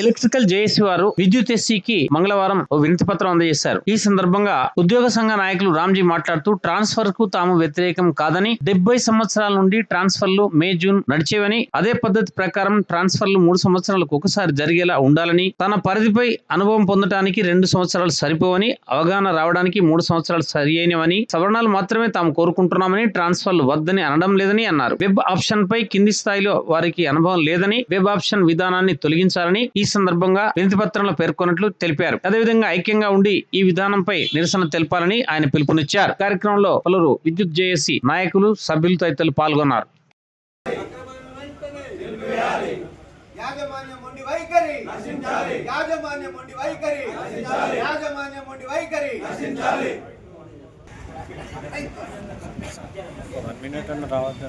Electrical JAC వారు విద్యుత్ ఎస్సీకి మంగళవారం ఓ వినతి పత్రం అందజేశారు. ఈ సందర్భంగా ఉద్యోగ సంఘ నాయకులు రామ్జీ మాట్లాడుతూ ట్రాన్స్ఫర్కు తాము వ్యతిరేకం కాదని డెబ్బై సంవత్సరాల నుండి ట్రాన్స్ఫర్లు మే జూన్ నడిచేవని అదే పద్ధతి ప్రకారం ట్రాన్స్ఫర్లు మూడు సంవత్సరాలకు ఒకసారి జరిగేలా ఉండాలని తన పరిధిపై అనుభవం పొందడానికి రెండు సంవత్సరాలు సరిపోవని అవగాహన రావడానికి మూడు సంవత్సరాలు సరి అయినవని సవరణలు మాత్రమే తాము కోరుకుంటున్నామని ట్రాన్స్ఫర్లు వద్దని అనడం లేదని అన్నారు. వెబ్ ఆప్షన్ పై కింది స్థాయిలో వారికి అనుభవం లేదని వెబ్ ఆప్షన్ విధానాన్ని తొలగించాలని ఈ సందర్భంగా వినతి పత్రంలో పేర్కొన్నట్లు తెలిపారు. అదేవిధంగా ఐక్యంగా ఉండి ఈ విధానంపై నిరసన తెలపాలని ఆయన పిలుపునిచ్చారు. కార్యక్రమంలో పలువురు విద్యుత్ జేఏసీ నాయకులు సభ్యులు తదితరులు పాల్గొన్నారు. వైఖరి నశించాలి వైఖరి నశించాలి వైఖరి నశించాలి వన్ మినిట్ అన్న రావద్దు?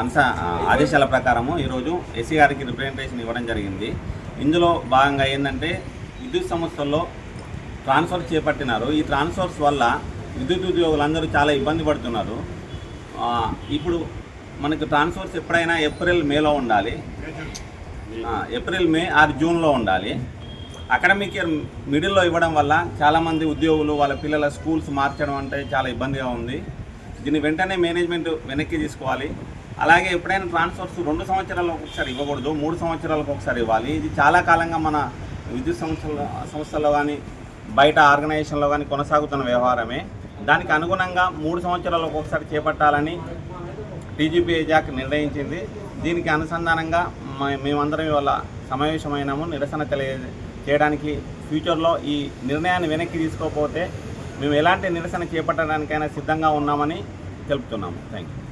అంశ ఆదేశాల ప్రకారము ఈరోజు ఎస్సీ గారికి రిప్రజెంటేషన్ ఇవ్వడం జరిగింది. ఇందులో భాగంగా ఏంటంటే విద్యుత్ సంస్థల్లో ట్రాన్స్ఫర్ చేపట్టినారు. ఈ ట్రాన్స్ఫర్స్ వల్ల విద్యుత్ ఉద్యోగులందరూ చాలా ఇబ్బంది పడుతున్నారు. ఇప్పుడు మనకు ట్రాన్స్ఫర్స్ ఎప్పుడైనా ఏప్రిల్ మేలో ఉండాలి. ఏప్రిల్ మే ఆర్ జూన్లో ఉండాలి. అకాడమిక్ ఇయర్ మిడిల్లో ఇవ్వడం వల్ల చాలామంది ఉద్యోగులు వాళ్ళ పిల్లల స్కూల్స్ మార్చడం అంటే చాలా ఇబ్బందిగా ఉంది. దీన్ని వెంటనే మేనేజ్మెంట్ వెనక్కి తీసుకోవాలి. అలాగే ఎప్పుడైనా ట్రాన్స్ఫర్స్ రెండు సంవత్సరాలకు ఒకసారి ఇవ్వకూడదు మూడు సంవత్సరాలకు ఒకసారి ఇవ్వాలి. ఇది చాలా కాలంగా మన విద్యుత్ సంస్థల సంస్థల్లో కానీ బయట ఆర్గనైజేషన్లో కానీ కొనసాగుతున్న వ్యవహారమే. దానికి అనుగుణంగా మూడు సంవత్సరాలకు ఒకసారి చేపట్టాలని టీజీపీ జాక్ నిర్ణయించింది. దీనికి అనుసంధానంగా మేమందరం ఇవాళ సమావేశమైనాము. నిరసన తెలియ చేయడానికి ఫ్యూచర్లో ఈ నిర్ణయాన్ని వెనక్కి తీసుకోకపోతే మేము ఎలాంటి నిరసన చేపట్టడానికైనా సిద్ధంగా ఉన్నామని తెలుపుతున్నాము. థ్యాంక్ యూ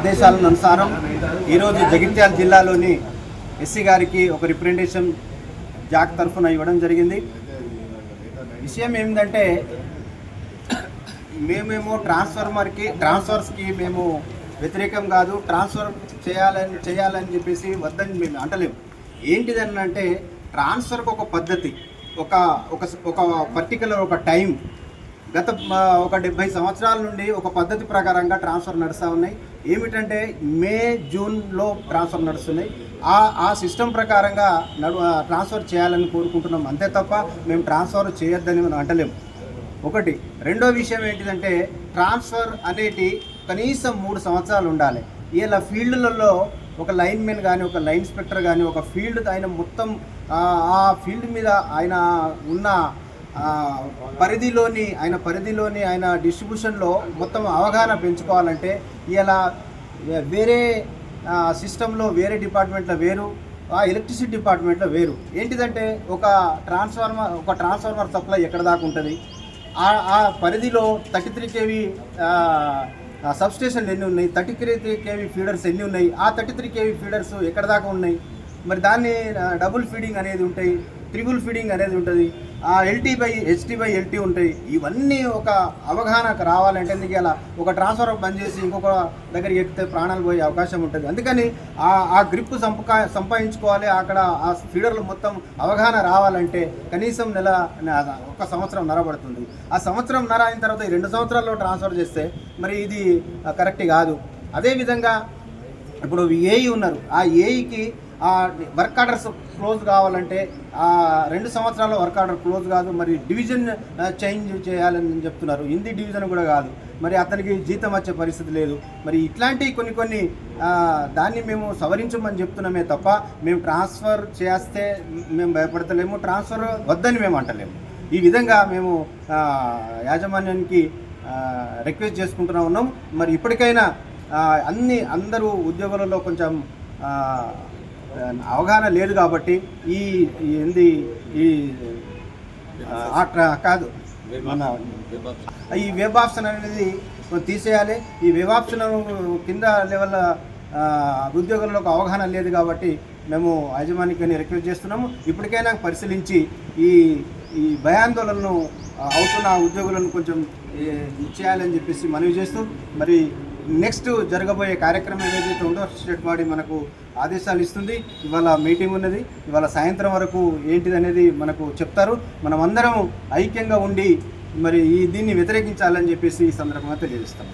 ఆదేశాల అనుసారం ఈరోజు జగిత్యాల జిల్లాలోని ఎస్సీ గారికి ఒక రిప్రజెంటేషన్ జాక్ తరఫున ఇవ్వడం జరిగింది. విషయం ఏమిటంటే మేమేమో ట్రాన్స్ఫార్మర్కి ట్రాన్స్ఫర్స్కి మేము వ్యతిరేకం కాదు ట్రాన్స్ఫర్ చేయాలని చేయాలని చెప్పేసి వద్దని మేము అంటలేము. ఏంటిదని అంటే ట్రాన్స్ఫర్కి ఒక పద్ధతి ఒక ఒక ఒక పర్టికులర్ ఒక టైం గత ఒక డెబ్బై సంవత్సరాల నుండి ఒక పద్ధతి ప్రకారంగా ట్రాన్స్ఫర్ నడుస్తూ ఉన్నాయి. ఏమిటంటే మే జూన్లో ట్రాన్స్ఫర్ నడుస్తున్నాయి. ఆ ఆ సిస్టమ్ ప్రకారంగా నడు ట్రాన్స్ఫర్ చేయాలని కోరుకుంటున్నాం. అంతే తప్ప మేము ట్రాన్స్ఫర్ చేయొద్దని మనం అంటలేము. ఒకటి. రెండో విషయం ఏంటిదంటే ట్రాన్స్ఫర్ అనేటి కనీసం మూడు సంవత్సరాలు ఉండాలి. ఇలా ఫీల్డ్లలో ఒక లైన్ మెన్ కానీ ఒక లైన్ ఇన్స్పెక్టర్ కానీ ఒక ఫీల్డ్ ఆయన మొత్తం ఆ, ఫీల్డ్ మీద ఆయన ఉన్న పరిధిలోని ఆయన పరిధిలోని ఆయన డిస్ట్రిబ్యూషన్లో మొత్తం అవగాహన పెంచుకోవాలంటే ఇలా వేరే సిస్టంలో వేరే డిపార్ట్మెంట్లో వేరు ఆ ఎలక్ట్రిసిటీ డిపార్ట్మెంట్లో వేరు. ఏంటిదంటే ఒక ట్రాన్స్ఫార్మర్ ఒక ట్రాన్స్ఫార్మర్ సప్లై ఎక్కడ దాకా ఉంటుంది? ఆ పరిధిలో థర్టీ త్రీ కేవీ సబ్స్టేషన్లు ఎన్ని ఉన్నాయి? థర్టీ త్రీ కేవీ ఫీడర్స్ ఎన్ని ఉన్నాయి? ఆ థర్టీ త్రీ కేవీ ఫీడర్స్ ఎక్కడ దాకా ఉన్నాయి? మరి దాన్ని డబుల్ ఫీడింగ్ అనేది ఉంటాయి ట్రిపుల్ ఫీడింగ్ అనేది ఉంటుంది. LT by HT by LT ఉంటాయి. ఇవన్నీ ఒక అవగాహనకు రావాలంటే ఎందుకు ఇలా ఒక ట్రాన్స్ఫర్ బంద్ చేసి ఇంకొక దగ్గరికి ఎక్కితే ప్రాణాలు పోయే అవకాశం ఉంటుంది. అందుకని ఆ ఆ గ్రిప్ సంపకా సంపాదించుకోవాలి. అక్కడ ఆ ఫీడర్లు మొత్తం అవగాహన రావాలంటే కనీసం నెల ఒక సంవత్సరం నరబడుతుంది ఆ సంవత్సరం నర అయిన తర్వాత ఈ రెండు సంవత్సరాల్లో ట్రాన్స్ఫర్ చేస్తే మరి ఇది కరెక్ట్ కాదు. అదేవిధంగా ఇప్పుడు ఏఈ ఉన్నారు. ఆ ఏఈకి వర్క్ ఆర్డర్స్ క్లోజ్ కావాలంటే రెండు సంవత్సరాల వర్క్ ఆర్డర్ క్లోజ్ కాదు మరి డివిజన్ చేంజ్ చేయాలని చెప్తున్నారు. హిందీ డివిజన్ కూడా కాదు. మరి అతనికి జీతం వచ్చే పరిస్థితి లేదు. మరి ఇట్లాంటి కొన్ని కొన్ని దాన్ని మేము సవరించమని చెప్తున్నామే తప్ప మేము ట్రాన్స్ఫర్ చేస్తే మేము భయపడతలేము ట్రాన్స్ఫర్ వద్దని మేము అంటలేము. ఈ విధంగా మేము యాజమాన్యానికి రిక్వెస్ట్ చేసుకుంటున్నా ఉన్నాం. మరి ఇప్పటికైనా అన్ని అందరూ ఉద్యోగులలో కొంచెం అవగాహన లేదు కాబట్టి ఈ ఏంది ఈ కాదు. మన ఈ వెబ్ ఆప్షన్ అనేది తీసేయాలి. ఈ వెబ్ ఆప్షన్ కింద లెవెల్ ఉద్యోగులకు అవగాహన లేదు కాబట్టి మేము యాజమాన్యాన్ని రిక్వెస్ట్ చేస్తున్నాము. ఇప్పటికైనా పరిశీలించి ఈ ఈ భయాందోళనను అవుతున్న ఉద్యోగులను కొంచెం చేయాలని చెప్పేసి మనవి చేస్తూ మరి నెక్స్ట్ జరగబోయే కార్యక్రమం ఏదైతే ఉందో స్టేట్ బాడీ మనకు ఆదేశాలు ఇస్తుంది. ఇవాళ మీటింగ్ ఉన్నది. ఇవాళ సాయంత్రం వరకు ఏంటిది అనేది మనకు చెప్తారు. మనం అందరం ఐక్యంగా ఉండి మరి ఈ దీన్ని వ్యతిరేకించాలని చెప్పేసి ఈ సందర్భంగా తెలియజేస్తాం.